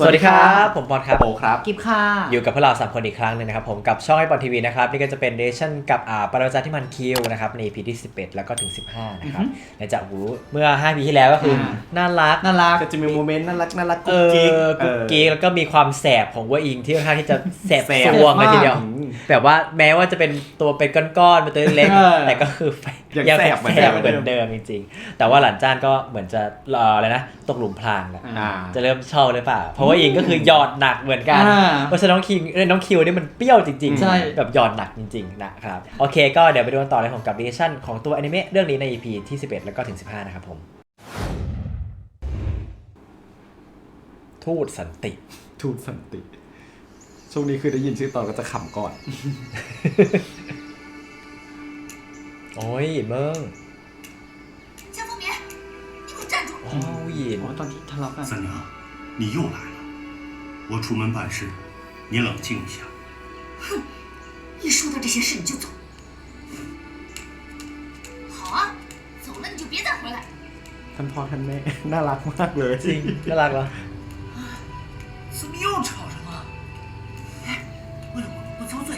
สวัสดีครับ ผมบอลครับโอครับ กิฟค่ะ อยู่กับพวกเราสามคนอีกครั้งหนึงนะครับ ผมกับช่องไอปอนทีวีนะครับ นี่ก็จะเป็นเดชั่นกับอ่าปรมาจารย์ที่มันคิวนะครับใน EP ที่ 11 แล้วก็ถึง 15 นะครับอือฮึและจากหูเมื่อ 5 ปีที่แล้วก็คืออาน่ารัก น่ารัก ก็จะมีโมเมนต์น่ารักน่ารักเอกุ๊กกิ๊กอกุ๊กกิ๊กแล้วก็มีความแสบของเว่าอิงที่ค่อนข้างที่จะแสบแสบ สวงเลยทีเดียวอืมแบบว่าแม้ว่าจะเป็นตัวเป็นก้อนๆเป็นตัวเล็กเออๆแต่ก็คือยังแสบเหมือนเดิม เหมือนเดิมจริงๆ แต่ว่าหลานจ้านก็เหมือนจะเอ่ออะไรนะตกหลุมพรางแล้วอ่า จะเริ่มชอบหรือเปล่าเพราะวอิงก็คือหยอดหนักเหมือนกัน อ่า เพราะฉะนั้นน้องคิงเอ้ยน้องคิวนี่มันเปรี้ยวจริงๆ ใช่ แบบหยอดหนักจริงๆนะครับ โอเคก็เดี๋ยวไปดูกันต่อเลยของกับดิชั่นของตัวอนิเมะเรื่องนี้ใน EP ที่ 11 แล้วก็ถึง 15 นะครับผม ทูตสันติ ทูตสันติ ช่วงนี้คือได้ยินชื่อตอนก็จะขำก่อน โอ้ยเมือง 江风眠，你给我站住！ โอ้ยยิน อ๋อตอนที่ทะเลาะกัน 三娘，你又来了。 我出门办事，你冷静一下。一说到这些事你就走。好啊，走了你就别再回来。 ท่านพ่อท่านแม่ น่ารักมากเลย จริงน่ารักเหรอ 怎么又吵上了？哎，为了我们不遭罪，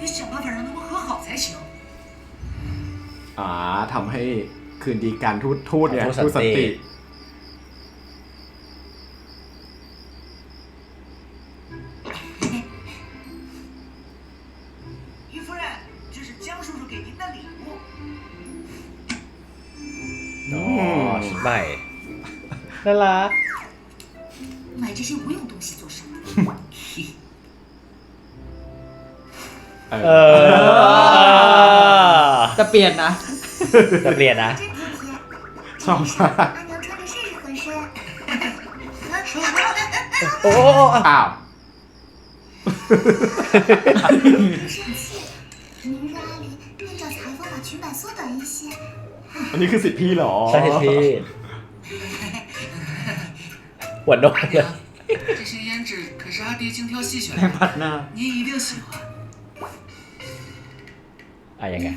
得想办法让他们和好才行。 อ่าทำให้คืนดีการทูตทูตเนี่ย ทูตสันติ 给您的礼物。 อ๋อชุดใหม่น่ารัก 买这些无用东西做什么？ เอ เอ อ อ จะเปลี่ยนนะ จะเปลี่ยนนะ 真体贴， ชอบมาก 阿娘穿着试试合身。 โอ้โอ้โอ้อ่ะ อ้าว 不生气，明日阿 อันนี้คือสิทธิพี่เหรอ ใช่พี่หัวนกเลย 这些胭脂可是阿爹精挑细选 แม่ง 的， ผัดหน้า 您一定喜欢。 อ่ะยังไง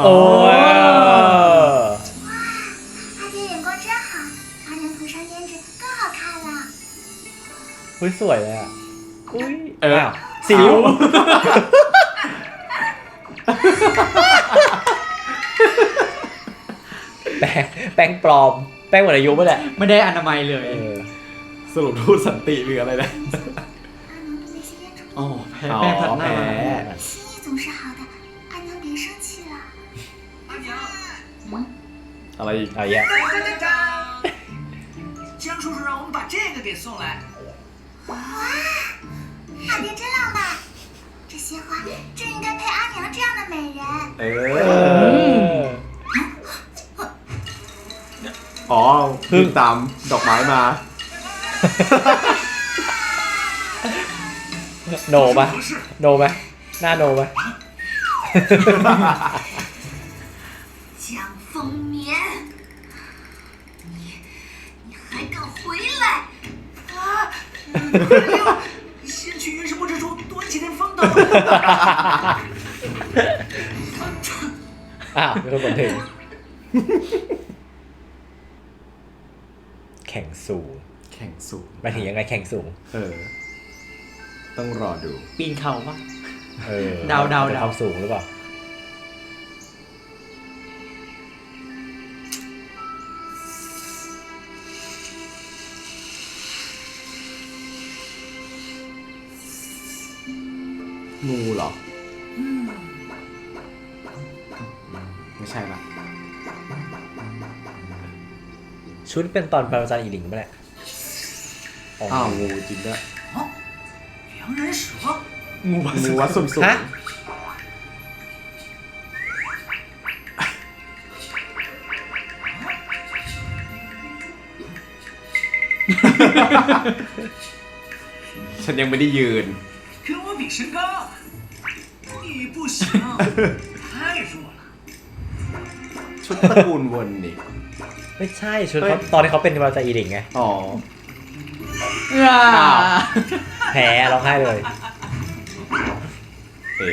อ๋อ โอ้ย 阿爹眼光真好，阿娘涂上胭脂更好看了。 อุ้ยสวยเลยอ่ะ อุ้ย เออ อ้าวสิวแป้งแป้งปลอม แป้งหมดอายุปะเนี่ย ไม่ได้อนามัยเลย เออ สรุปทูตสันติหรืออะไรนะ 阿娘涂那些胭脂 อ๋อแพ้ อ๋อ แป้งผัดหน้า แพ้ 心意总是好的，阿娘别生气了。阿娘， อะไรอีก เอาแยะ 江叔叔让我们把这个给送来。 阿爹真浪漫，这些花真应该配阿娘这样的美人。 เอ เอ อ อ อ๋อเพิ่งตามดอกไม้มา โนปะโนปะหน้าโนปะ 江风眠，你你还敢回来？啊！ อ้าวมีคนบอกถึง แข่งสูงแข่งสูงหมายถึงยังไงแข่งสูง เออ ต้องรอดู ปีนเขาปะเออเดาเดาจะเดา ความสูงหรือเปล่า เหรอ ไม่ใช่ละ ชุดเป็นตอนปรมาจารย์อีหลิงปะเนี่ยอ๋อ อ้าวงูจริงด้วย 良人蛇， งูงูวัดสุ่มสุ่ม ฮะ ฉันยังไม่ได้ยืน 跟我比身高，你不 行，太弱了。 ชุดตระกูลวนนี่ ไม่ใช่ชุด เฮ้ย เขาตอนที่เขาเป็นปรมาจารย์อีหลิงไง อ๋อ อ่า อ้าว แพ้ร้องไห้เลย เอ๋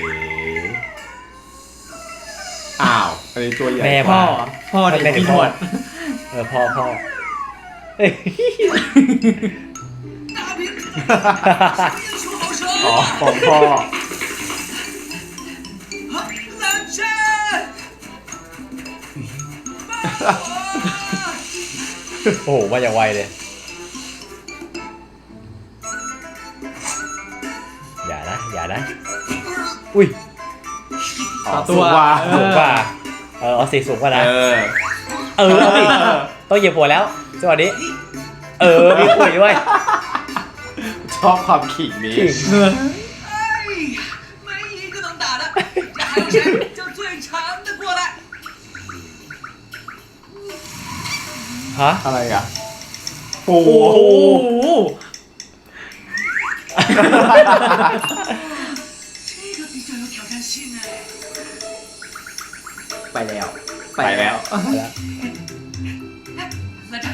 อ้าวอันนี้ตัวใหญ่ แม่ พ่อ มา พ่อเด็ก มันเป็น มีหน พ่อ วด เออพ่อพ่อเอ้ย 大兵，英雄好手！ อ๋อของพ่อ โอ้โหว่าอย่างไวเลย อย่านะ อย่านะ อุ้ยอ๋อตัว สูงกว่าเออ สูงวเออสีสูงกว่านะ เออ เออสิต้องเหยียบหัวแล้วสวัสดีเออ มีคุยด้วยชอบความขิงนี้ จริง เฮ้ยไม่ยีก็ต้องด่าละด่ ฮะ อะไรอ่ะโอ้ โอ้โห 这个比较有挑战性哎。 ไปแล้ว ไปแล้ว 哎，蓝湛，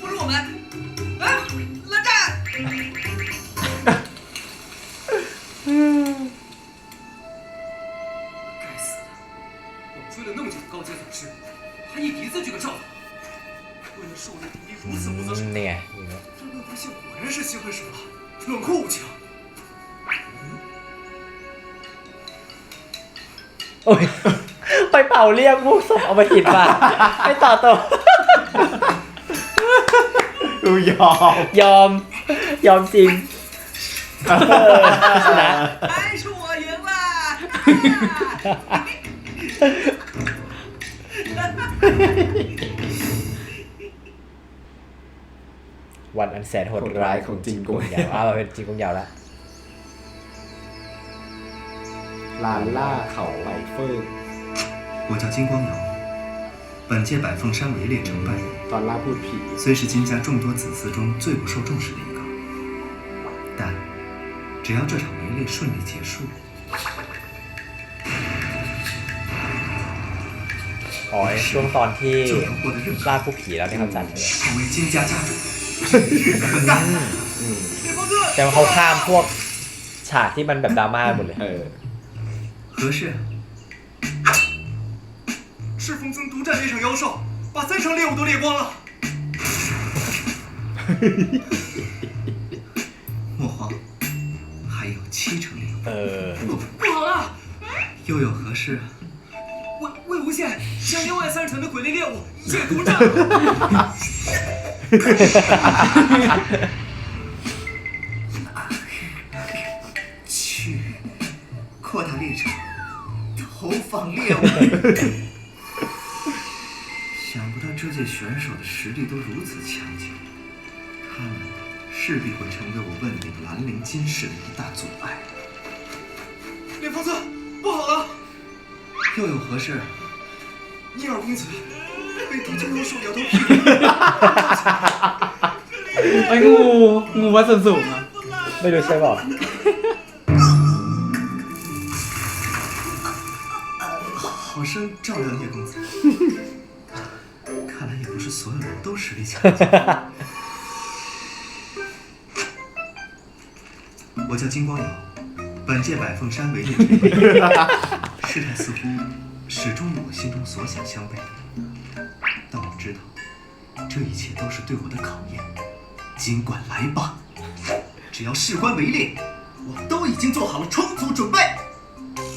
不如我们，啊，蓝湛。该死的！我追了那么久的高阶总师，还一鼻子这个咒， 为了狩猎敌敌如此不择手 อืม 段。 นี่ไง 这乐不幸果然是心狠手辣，冷酷无情。 โอ้ย ไปเป่าเรียกพวกศพเอามากินมาให้ต่อตัว ดูยอม ยอม ยอมจริงเออชนะ 还是我赢了！ วันอันแสนโหด โหด ร้า ร้าย ยของจิงกง ยาวอ่ามาเป็นจิงกงยาวแล้ว ลานล่าเขาไหลเฟิร์ 我叫金光瑶，本届百凤山围猎承办人， ตอนล่าพูดผี 虽是金家众多子嗣中最不受重视的一个，但只要这场围猎顺利结束， อ๋อไอ้ช่วงตอนที่ 就能获得认可， ล่าผู้ผีแล้วที่เขาจัดเลย 成为金家家主，日的很干。 อืม 猎风尊， แต่ว่าเขาข้ามพวกฉากที่มันแบบดราม่าหมดเลย เออ 何事？赤峰尊独占这场妖兽，把三成猎物都猎光了。莫慌，还有七成猎物， เออ 不不好了！又有何事？魏魏无羡将另外三成的鬼猎猎物一切独占了。 去扩大猎场，投放猎物。想不到这届选手的实力都如此强劲，他们势必会成为我问鼎兰陵金氏的一大阻碍。猎风尊，不好了！又有何事？尼尔公子 哎呦，我啊！怎走啊？没得说吧？好生照料叶公子，看来也不是所有人都实力强。我叫金光瑶，本届百凤山唯一。哈！事态似乎始终与我心中所想相悖。这一切都是对我的考验。尽管来吧，只要事关围猎，我都已经做好了充足准备。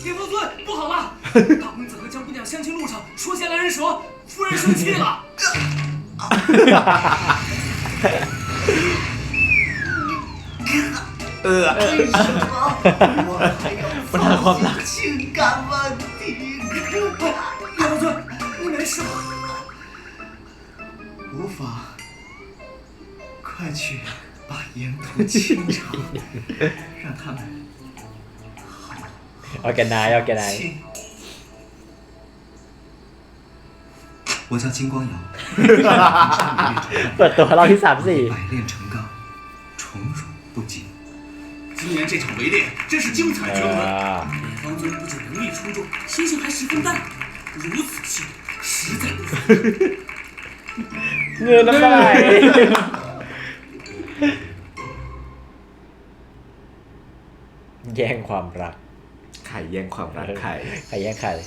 猎风尊，不好了！大公子和江姑娘相亲路上说见来人蛇，夫人生气了。为什么我还要操心情感问题？猎风尊，你没事吧？无妨，快去把沿途清查，让他们好。我叫哪？我叫哪？我叫金光瑶。哈哈哈！哈哈！哈！百炼成钢，宠辱不惊。今年这场围猎真是精彩绝伦。方尊不仅能力出众，心性还十分淡，如此气度实在不错。对对对对对眼眶不大看眼眶不大看看眼看的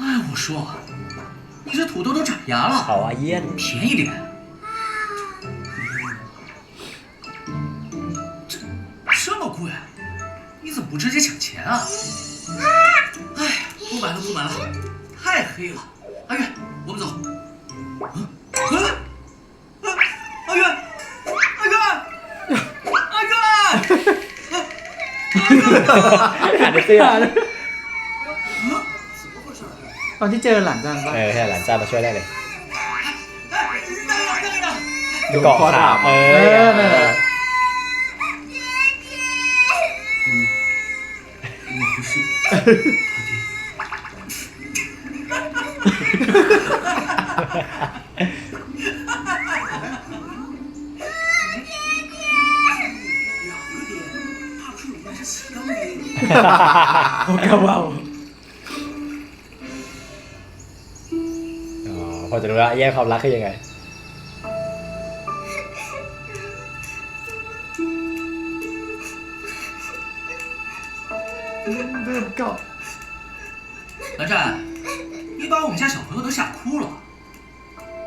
哎我说你这土豆都长芽了好啊爷便宜点。这这么贵你怎么不直接抢钱啊？哎，不买了不买了，太黑了。阿月，我们走。嗯，啊，啊阿月，阿月，阿月， หาในเสื้อ 怎么回事？ ตอนที่เจอหลานจันปะ เออใช่หลานจ้ามาช่วยได้เลย 哎，那个那个。 เกาะขาเอ เอ อ อนั่นแหละ 我不是 โอกาเวาอ๋อพอจะรู้แล้วแยกความรักคือยังไงเดินเกาะ 蓝湛，你把我们家小朋友都吓哭了。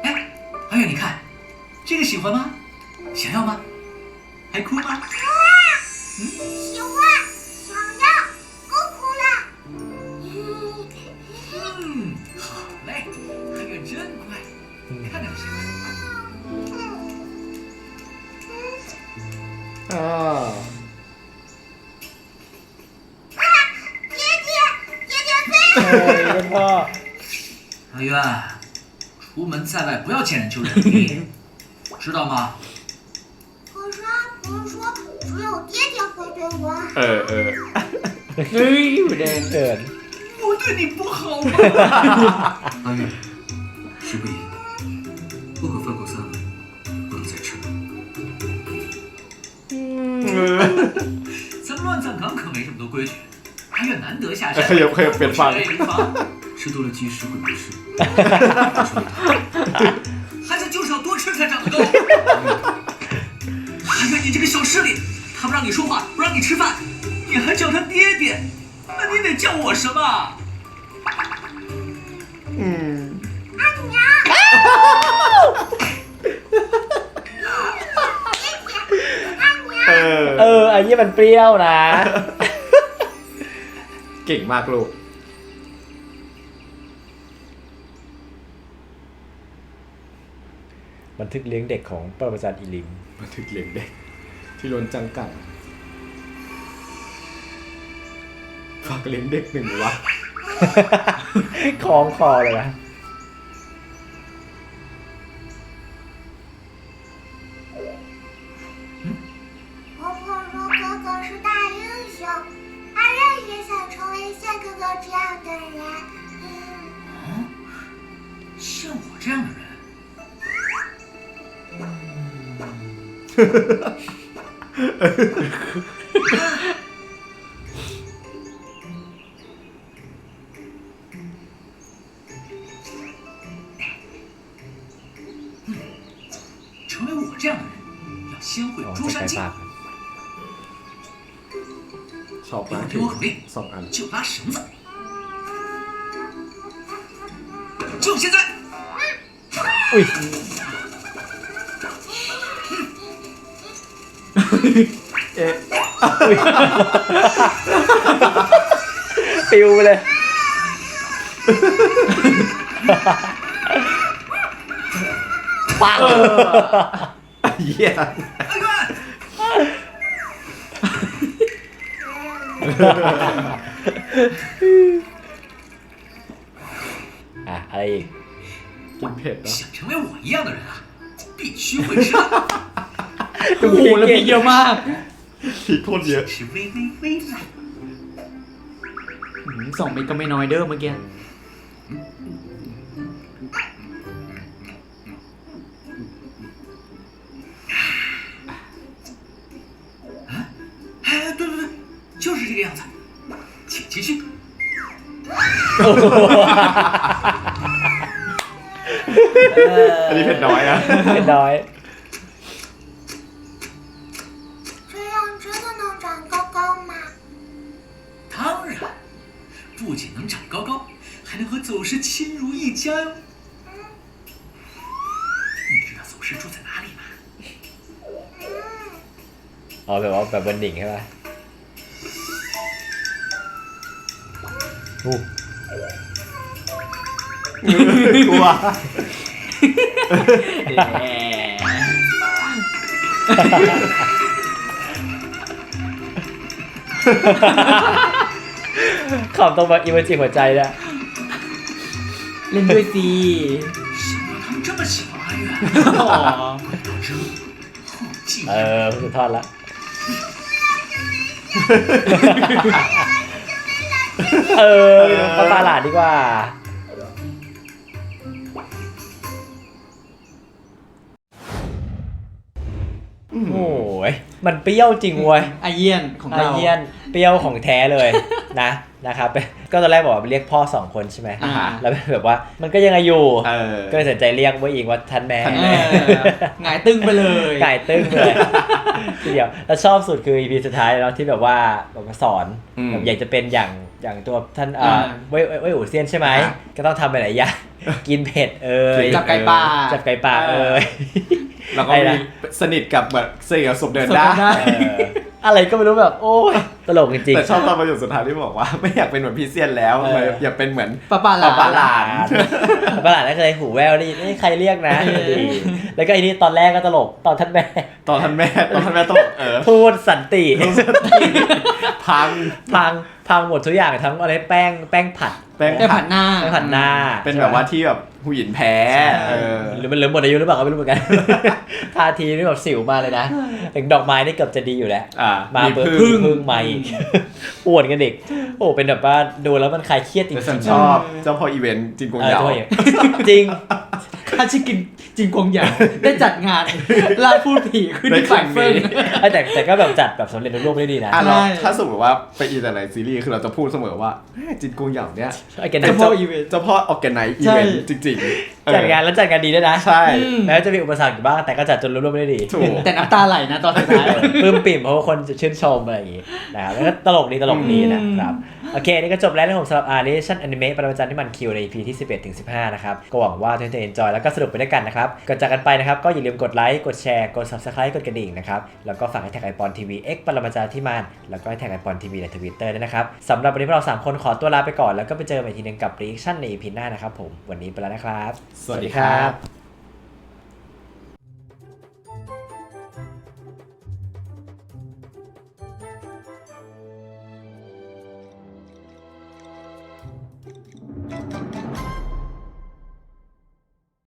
哎，阿月，你看，这个喜欢吗？想要吗？还哭吗？嗯阿月，出门在外不要见人就认命，知道吗？可是阿婆说，只有爹爹会对我好。 เออเออ เฮ้ยอยู่แดง เกิน 我对你不好吗？阿月，事不宜迟，不可饭后三文，不能再吃了。咱们乱葬岗可没这么多规矩。阿月难得下山， ขยับขยับเปลี่ยนฝั่ง 不是人防 吃多了鸡食会没事。我说你他，孩子就是要多吃才长得高。阿月，你这个小势力，他不让你说话，不让你吃饭，你还叫他爹爹，那你得叫我什么？ อืม เออ เออไอ้ยี่มันเปรี้ยวนะ เก่งมากลูก บันทึกเลี้ยงเด็กของปรมาจารย์อีลิงบันทึกเลี้ยงเด็ก ที่โดนจังกัดฝากเลี้ยงเด็กหนึ่งวะ คล้องคอเลยนะ 这样的人，要先会 อ๋อ 珠 จะใช้ 山经 ปาก， ชอบมาก 听我口令， สองอัน 就拉绳子，就现在。 อุ้ย เอ๊ะ ปิวไปเลย ปัง เหี้ย 阿月， อ่ะ อะไรอีก กินเผ็ดเนอะ 想成为我一样的人啊，必须会吃辣， โอ้โหแล้วพริกเยอะมาก พริกโคตรเยอะ 是微微微辣。 อื้อหือสองเม็ดก็ไม่น้อยเด้อเมื่อกี้ 是这个样子，请继续。 อันนี้เผ็ดน้อยอะ เผ็ดน้อย 这样真的能长高高吗？当然，不仅能长高高，还 才能和走失亲如一家哟。你知道走失住在哪里吗？ อ๋อแบบว่าแบบบนดิ่งใช่ปะ ถูกกลัวขำตรงมาอิมเมจิหัวใจนะเล่นด้วยสิเออสุดทอดละ เออปลาปลาหลาดดีกว่า โอ้ยมันเปรี้ยวจริงเว้ยอาเยียนของอาเรา เยียนเปรี้ยวของแท้เลย นะนะครับก็ตอนแรกบอกว่าเรียกพ่อสองคนใช่ไหมอ่า แล้วแบบว่ามันก็ยังไงอยู่เออก็เลยตัดสินใจเรียกว่าอิงว่าท่านแม่ ท่านเอแม่ อหงายตึ้งไปเลยไก่ตึ้งเลยทีเดียวแล้วชอบสุดคือ EP สุดท้ายแล้วที่แบบว่าแบบมาสอนอืม แบบอยากจะเป็นอย่าง อย่างตัวท่านเอ่ออ่าเว้ยเว้ยเว้ยอู่เซียนใช่ไหมอ่าก็ต้องทำไปหลายอย่าง กินเผ็ดเอ่ยจับไก่ป่า จับไก่ป่าเอ่ย แล้วก็ไอ้มีนะ สนิทกับแบบสนิทกับศพเดินศพได้เดินได้ เอออะไรก็ไม่รู้แบบ โอ้ยตลกจริง แต่ชอบตอนประโยคสุดท้ายที่บอกว่า ไม่อยากเป็นเหมือนพี่เซียนแล้วเออ อยากเป็นเหมือนปะปาหลา ปะปาหลาๆประหลาดนั่นเคยหูแววนี่นี่ใครเรียกนะเออดีแล้วก็ไอ้นี่ตอนแรกก็ตลกตอนท่านแม่ตอนท่านแม่ตอนท่านแม่ตลกเออพูดสันติ พังพังพังหมดทุกอย่างทั้งอะไรแป้งแป้งผัดแป้งได้ผัผัดดหน้าแป้งผัดหน้า เป็นแบบว่าที่แบบผู้หญิงแพ้เออหรือมันเหลือหมดอายุหรือเปล่าก็ไม่รู้เหมือนกันทาทีนี่แบบสิวมาเลยนะถึงดอกไม้นี่เกือบจะดีอยู่แล้วอ่ามามีเปิดพึ่พึ่งงพึ่งมาอีกปวดกันเด็กโอ้เป็นแบบว่าดูแล้วมันคลายเครียดจริแต่งฉันๆชอบเจ้าพ่ออีเวนต์จินกงเออยาวด้วยจริงข้าชิกิน จิงกงหยางได้จัดงานล่าพูดผีขึ้นที่ฝ่ายเฟิง เอ้ยแต่แต่ก็แบบจัดแบบสำเร็จรูปได้ดีนะอะเราใช่ ถ้าสมมติว่าไปอีแต่ไหนซีรีส์คือเราจะพูดเสมอว่าเฮ้ยจินกงยาวเนี่ยไอ้แกเป็นันดเจ้าพ่ออีเวนต์ เจ้าพ่อออกแกไนอีเวนต์จริงๆเออจัดงานแล้วจัดงานดีด้วยนะใช่แม้จะมีอุปสรรคอยู่บ้างแต่ก็จัดจนรูปได้ดีถูก แต่น้ำตาไหลนะตอนสุดท้าย ปลื้มปิ่มเพราะว่าคนจะชื่นชมอะไรอย่างงี้นะครับแล้วก็ตลกดีตลกดีนะครับ โอเค นี่ก็จบแล้วนะครับผมสำหรับ a r a t i o n Anime ประจำที่มันคิวใน EP ที่ 11ถึง15 นะครับ ก็หวังว่าทุกท่านจะ enjoy แล้วก็สนุกไปด้วยกันนะครับก่อนจากกันไปนะครับก็อย่าลืมกดไลค์กดแชร์กด subscribe กดกระดิ่งนะครับแล้วก็ฝากให้แท็กไอปอนทีวีเอ็กปรมาจารย์ที่มานแล้วก็ให้แท็กไอปอนทีวีในทวิตเตอร์ด้วยนะครับสำหรับวันนี้พวกเราสามคนขอตัวลาไปก่อนแล้วก็ไปเจอกันอีกทีนึงกับรีแอคชั่นใน EP หน้านะครับผมวันนี้ไปแล้วนะครับ สวัสดีครับ